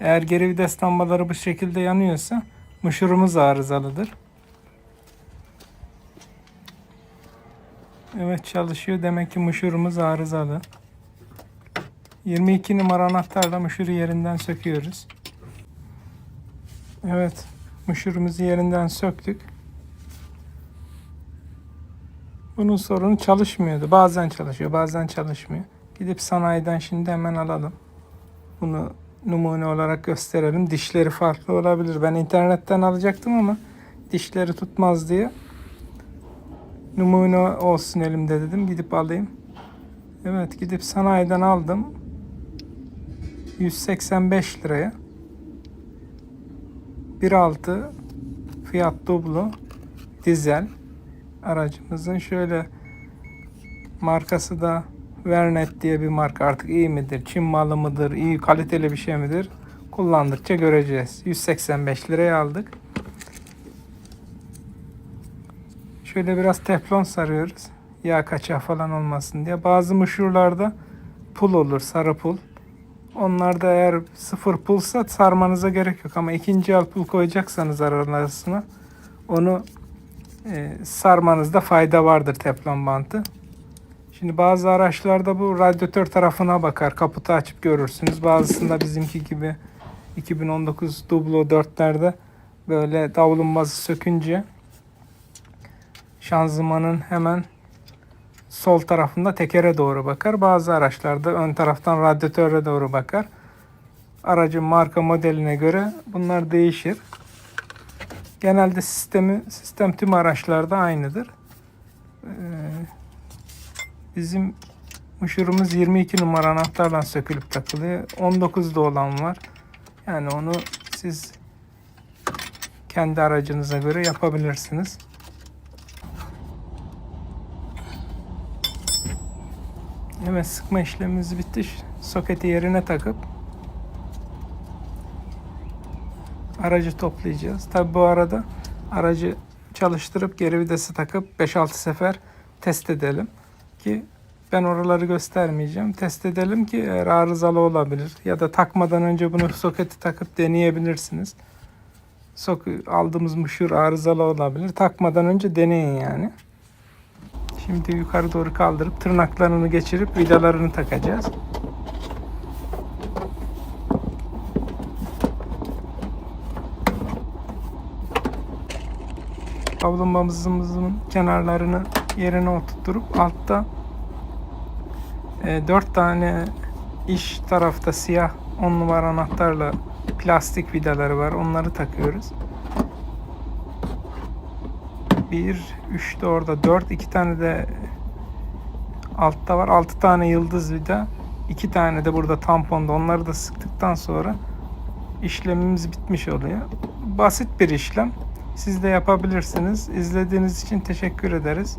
Eğer geri vites lambaları bu şekilde yanıyorsa muşurumuz arızalıdır. Evet çalışıyor. Demek ki muşurumuz arızalı. 22 numara anahtarla muşuru yerinden söküyoruz. Evet. Muşurumuzu yerinden söktük. Bunun sorunu çalışmıyordu. Bazen çalışıyor, bazen çalışmıyor. Gidip sanayiden şimdi hemen alalım. Bunu numune olarak gösterelim. Dişleri farklı olabilir. Ben internetten alacaktım ama dişleri tutmaz diye numune olsun elimde dedim. Gidip alayım. Evet gidip sanayiden aldım. 185 liraya. 1.6 fiyat dublo dizel aracımızın şöyle markası da Vernet diye bir marka artık iyi midir, Çin malı mıdır, iyi kaliteli bir şey midir kullandıkça göreceğiz. 185 liraya aldık. Şöyle biraz teflon sarıyoruz. Yağ kaçağı falan olmasın diye. Bazı muşurlarda pul olur, sarı pul. Onlarda eğer sıfır pulsa sarmanıza gerek yok ama ikinci el pul koyacaksanız aralarına onu e, sarmanızda fayda vardır teflon bantı. Şimdi bazı araçlarda bu radyatör tarafına bakar. Kaputu açıp görürsünüz. Bazısında bizimki gibi 2019 Dublo 4'lerde böyle davlumbazı sökünce şanzımanın hemen sol tarafında tekere doğru bakar. Bazı araçlarda ön taraftan radyatöre doğru bakar. Aracın marka modeline göre bunlar değişir. Genelde sistemi sistem tüm araçlarda aynıdır. Ee, bizim muşurumuz 22 numara anahtarla sökülüp takılıyor. 19'da olan var. Yani onu siz kendi aracınıza göre yapabilirsiniz. Evet sıkma işlemimiz bitti. Soketi yerine takıp aracı toplayacağız. Tabi bu arada aracı çalıştırıp geri vitesi takıp 5-6 sefer test edelim ki ben oraları göstermeyeceğim. Test edelim ki eğer arızalı olabilir ya da takmadan önce bunu soketi takıp deneyebilirsiniz. Sok aldığımız muşur arızalı olabilir. Takmadan önce deneyin yani. Şimdi yukarı doğru kaldırıp tırnaklarını geçirip vidalarını takacağız. Kaplumbağamızın kenarlarını yerine oturtturup altta e, 4 tane iş tarafta siyah 10 numara anahtarla plastik vidaları var. Onları takıyoruz. 1, 3 de orada 4, 2 tane de altta var. 6 tane yıldız vida. 2 tane de burada tamponda. Onları da sıktıktan sonra işlemimiz bitmiş oluyor. Basit bir işlem. Siz de yapabilirsiniz. İzlediğiniz için teşekkür ederiz.